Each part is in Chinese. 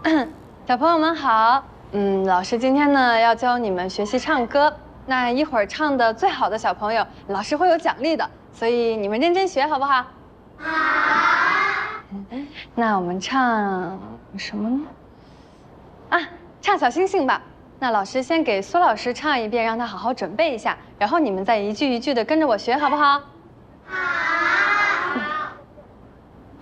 小朋友们好，嗯，老师今天呢要教你们学习唱歌。那一会儿唱的最好的小朋友，老师会有奖励的，所以你们认真学好不好？好。那我们唱什么呢？啊，唱小星星吧。那老师先给苏老师唱一遍，让他好好准备一下，然后你们再一句一句的跟着我学，好不好？好。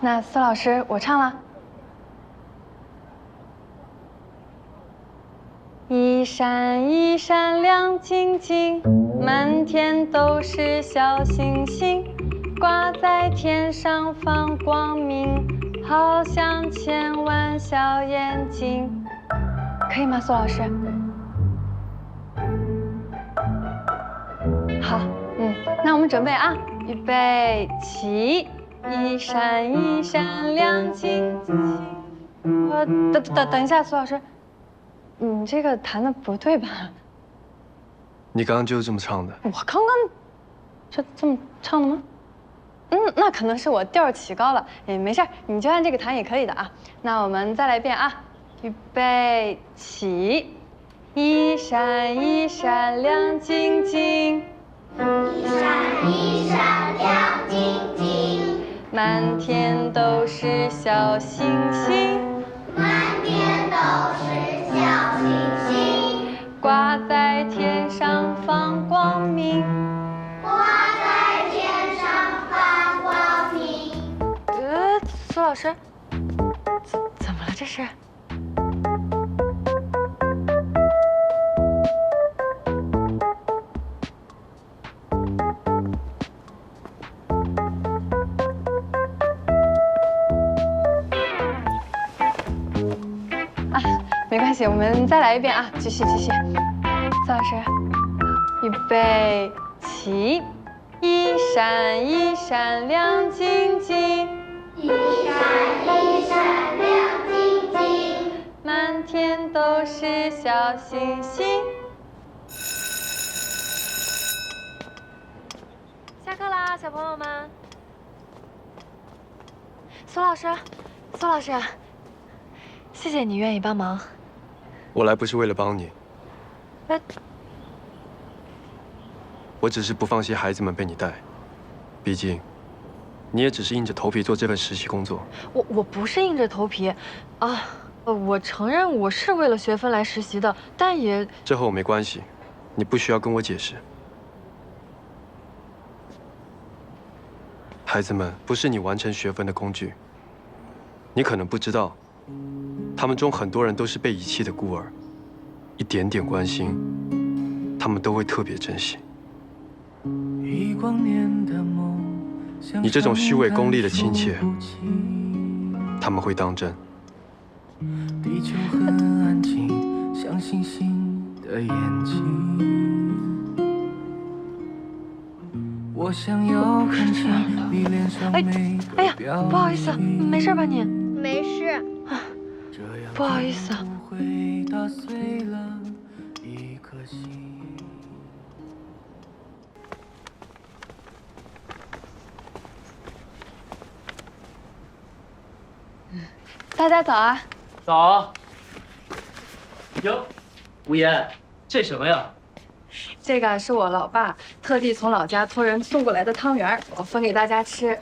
那苏老师，我唱了。一闪一闪亮晶晶，满天都是小星星，挂在天上放光明，好像千万小眼睛。可以吗，苏老师？好，嗯，那我们准备啊，预备起，一闪一闪亮晶晶。呃，等等等一下，苏老师。你这个弹的不对吧？你刚刚就是这么唱的。我刚刚就这么唱的吗？嗯，那可能是我调起高了。也，没事你就按这个弹也可以的啊。那我们再来一遍啊，预备起，一闪一闪亮晶晶，一闪一闪亮晶晶，满天都是小星星，满天都是。小星星挂在天上放光明，挂在天上放光明。呃，苏老师，怎怎么了这是？关系，我们再来一遍啊！继续继续，苏老师，预备起，一闪一闪亮晶晶，一闪一闪亮晶晶，满天都是小星星。下课啦，小朋友们。苏老师，苏老师，谢谢你愿意帮忙。我来不是为了帮你，我只是不放心孩子们被你带，毕竟，你也只是硬着头皮做这份实习工作。我我不是硬着头皮，啊，我承认我是为了学分来实习的，但也这和我没关系，你不需要跟我解释。孩子们不是你完成学分的工具，你可能不知道。他们中很多人都是被遗弃的孤儿，一点点关心，他们都会特别珍惜。你这种虚伪功利的亲切，他们会当真。哎，哎呀，不好意思，没事吧你？不好意思啊。大家早啊！早。哟，吴言，这什么呀？这个是我老爸特地从老家托人送过来的汤圆，我分给大家吃。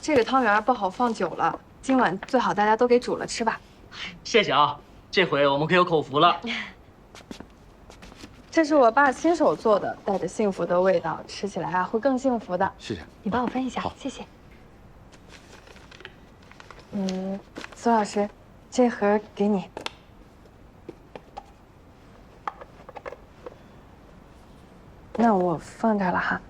这个汤圆不好放久了，今晚最好大家都给煮了吃吧。谢谢啊，这回我们可有口福了。这是我爸亲手做的，带着幸福的味道，吃起来啊会更幸福的。谢谢。你帮我分一下，谢谢。嗯，苏老师，这盒给你。那我放这儿了哈。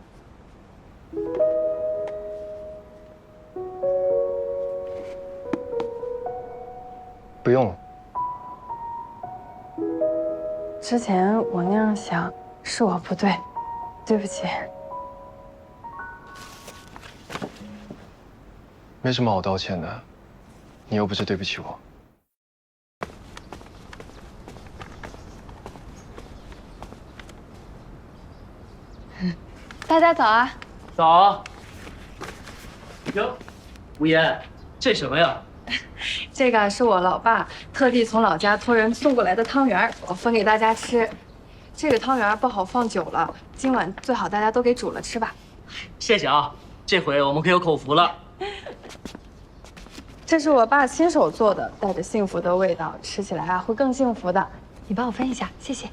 之前我那样想，是我不对，对不起。没什么好道歉的，你又不是对不起我。大家早啊！早。哟，吴言，这什么呀？这个是我老爸特地从老家托人送过来的汤圆，我分给大家吃。这个汤圆不好放久了，今晚最好大家都给煮了吃吧。谢谢啊，这回我们可有口福了。这是我爸亲手做的，带着幸福的味道，吃起来啊会更幸福的。你帮我分一下，谢谢。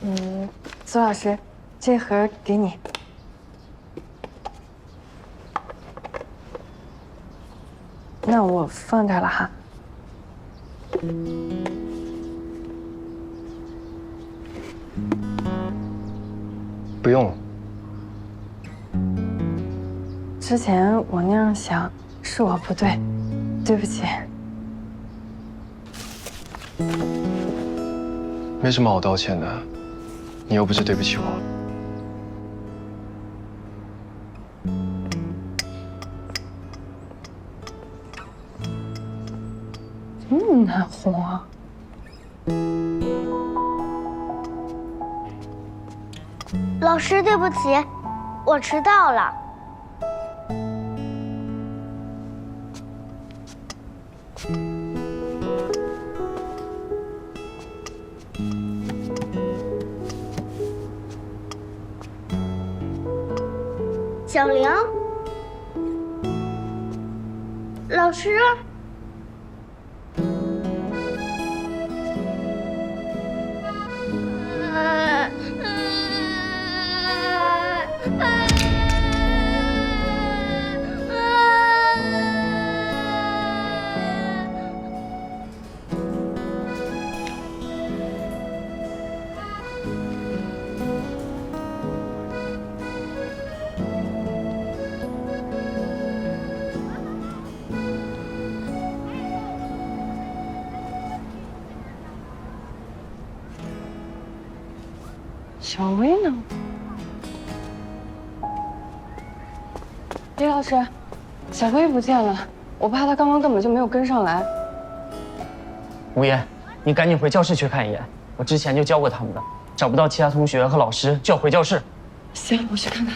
嗯，苏老师，这盒给你。那我放这儿了哈。不用了。之前我那样想，是我不对，对不起。没什么好道歉的，你又不是对不起我。难哄啊！老师，对不起，我迟到了。小玲，老师。小薇呢？李老师，小薇不见了，我怕她刚刚根本就没有跟上来。吴言，你赶紧回教室去看一眼，我之前就教过他们的，找不到其他同学和老师就要回教室。行，我去看看。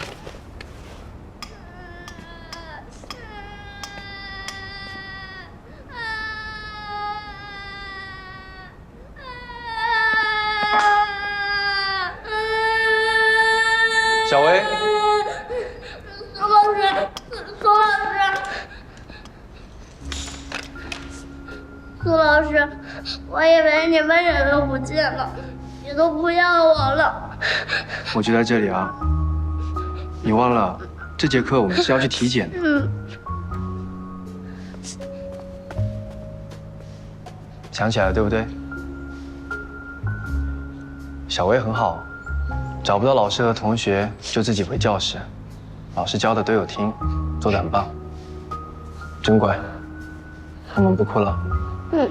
就在这里啊。你忘了，这节课我们是要去体检的。嗯，想起来了，对不对？小薇很好，找不到老师和同学就自己回教室，老师教的都有听，做的很棒，真乖。我们不哭了。嗯。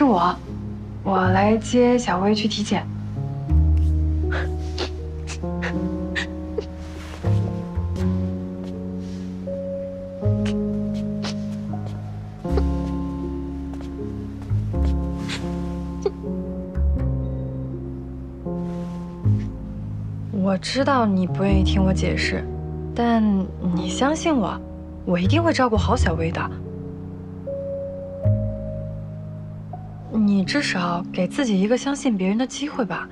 是我，我来接小薇去体检。我知道你不愿意听我解释，但你相信我，我一定会照顾好小薇的。你至少给自己一个相信别人的机会吧。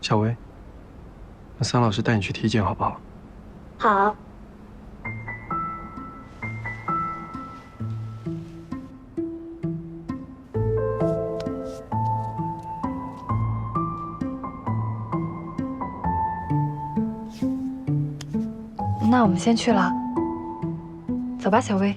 小薇，那桑老师带你去体检好不好？好。那我们先去了，走吧，小薇。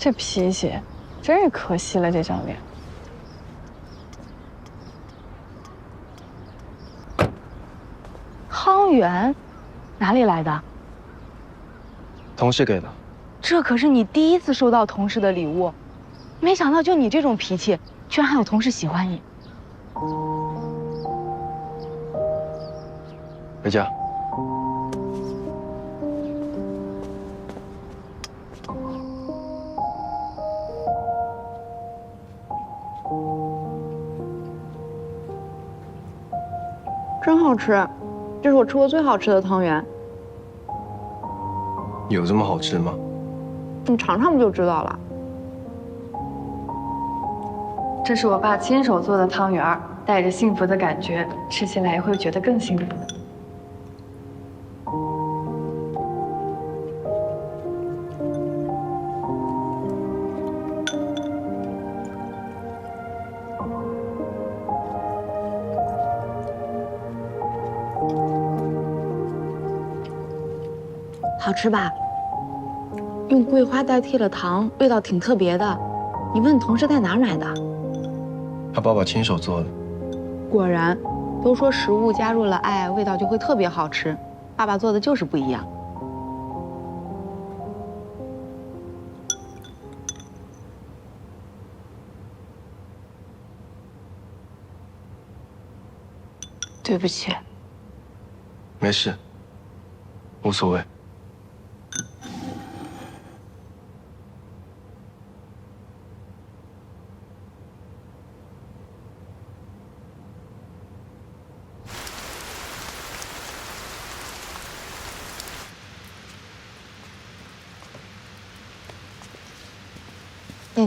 这脾气，真是可惜了这张脸。汤圆，哪里来的？同事给的。这可是你第一次收到同事的礼物，没想到就你这种脾气，居然还有同事喜欢你。回家。好吃，这是我吃过最好吃的汤圆。有这么好吃吗？你尝尝不就知道了。这是我爸亲手做的汤圆儿，带着幸福的感觉，吃起来会觉得更幸福。好吃吧？用桂花代替了糖，味道挺特别的。你问同事在哪儿买的？他爸爸亲手做的。果然，都说食物加入了爱，味道就会特别好吃。爸爸做的就是不一样。对不起。没事，无所谓。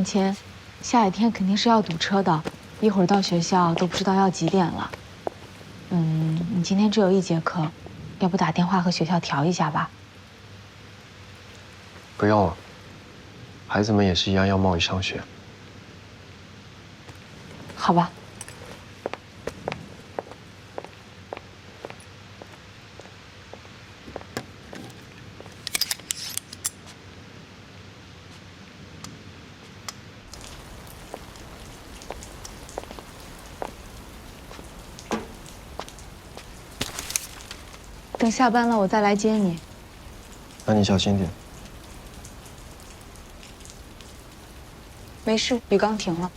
燕谦，下雨天肯定是要堵车的，一会儿到学校都不知道要几点了。嗯，你今天只有一节课，要不打电话和学校调一下吧？不用了，孩子们也是一样要冒雨上学。好吧。下班了，我再来接你。那你小心点。没事，雨刚停了。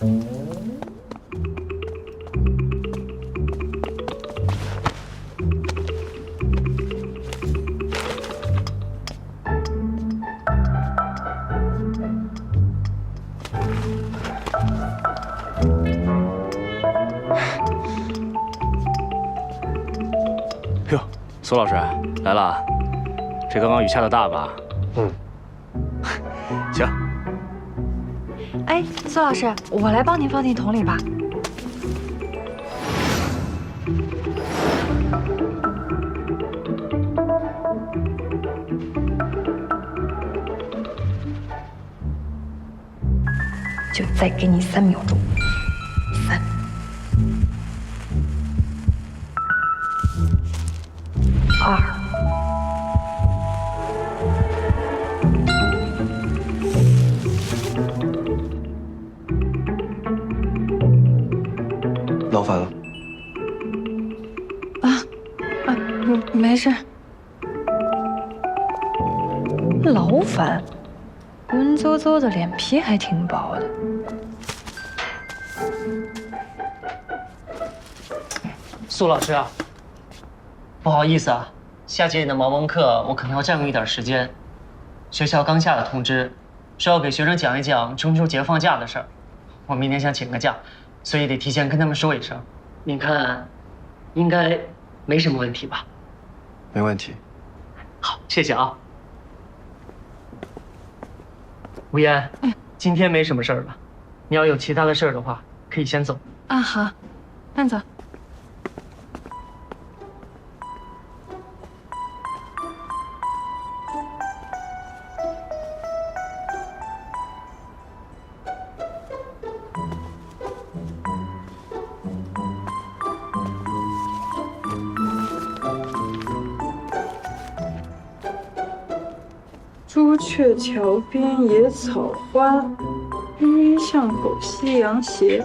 哟，苏老师来了，这刚刚雨下的大吧？嗯。行。哎，苏老师，我来帮您放进桶里吧。就再给你三秒钟，劳烦，文绉绉的，脸皮还挺薄的。苏老师啊，不好意思啊，下节你的毛文课我可能要占用一点时间。学校刚下了通知，说要给学生讲一讲中秋节放假的事儿，我明天想请个假，所以得提前跟他们说一声。您看，应该没什么问题吧？没问题。好，谢谢啊。吴嫣，今天没什么事儿了，你要有其他的事儿的话，可以先走。啊，好，慢走。桥边野草花，乌衣巷口夕阳斜。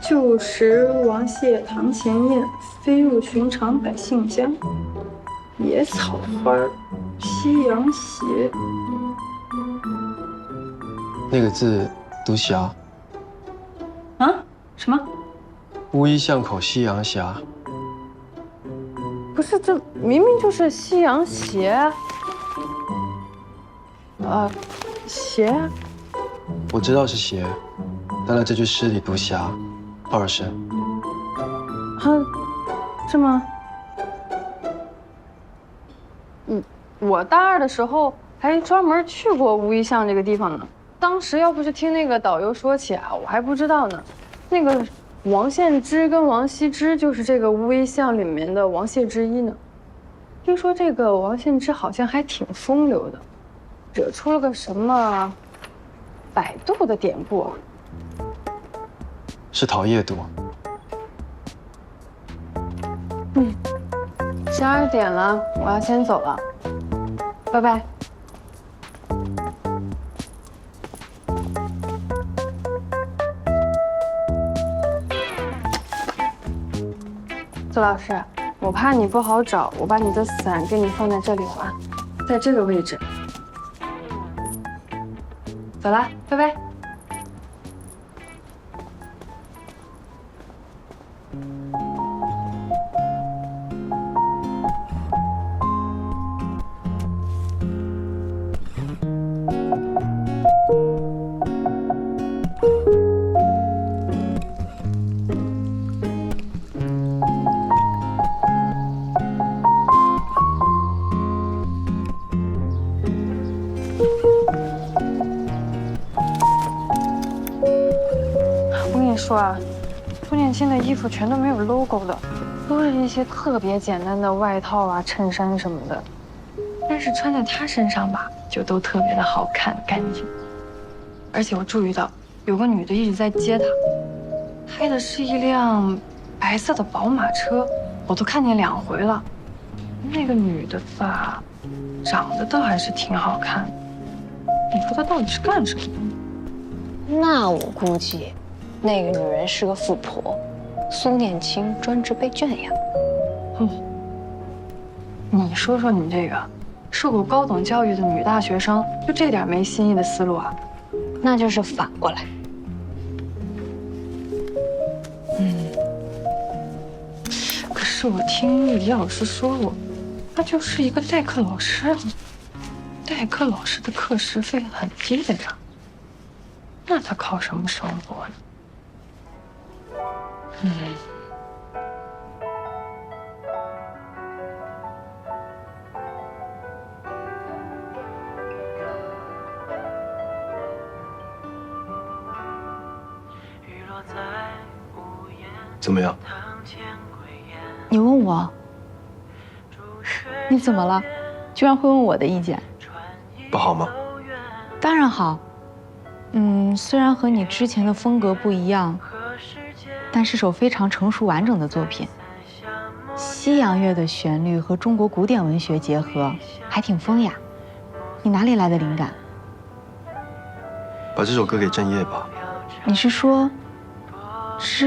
旧时王谢堂前燕，飞入寻常百姓家。野草花，夕阳斜。那个字读霞，啊？什么？乌衣巷口夕阳斜。不是，这明明就是夕阳斜。啊，鞋。我知道是鞋，但在这句诗里读霞，二声。啊，是吗？嗯，我大二的时候还专门去过乌衣巷这个地方呢。当时要不是听那个导游说起啊，我还不知道呢。那个王献之跟王羲之就是这个乌衣巷里面的王谢之一呢。听说这个王献之好像还挺风流的，惹出了个什么百度的典故。是陶夜读。嗯，十二点了，我要先走了，拜拜。苏老师，我怕你不好找，我把你的伞给你放在这里了啊，在这个位置。走了，拜拜。说啊，朱念青的衣服全都没有 logo 的，都是一些特别简单的外套啊、衬衫什么的。但是穿在她身上吧，就都特别的好看、干净。而且我注意到有个女的一直在接他，开的是一辆白色的宝马车，我都看见两回了。那个女的吧，长得倒还是挺好看。你说她到底是干什么的？那我估计，那个女人是个富婆，苏念青专职被圈养。哼你说说你这个受过高等教育的女大学生，就这点没新意的思路啊？那就是反过来。嗯可是我听李老师说过，他就是一个代课老师啊，代课老师的课时费很低的呀，那他靠什么生活呢？嗯。怎么样？你问我，你怎么了？居然会问我的意见？不好吗？当然好。嗯，虽然和你之前的风格不一样，但是首非常成熟完整的作品。西洋乐的旋律和中国古典文学结合，还挺风雅。你哪里来的灵感？把这首歌给郑业吧。你是说，是？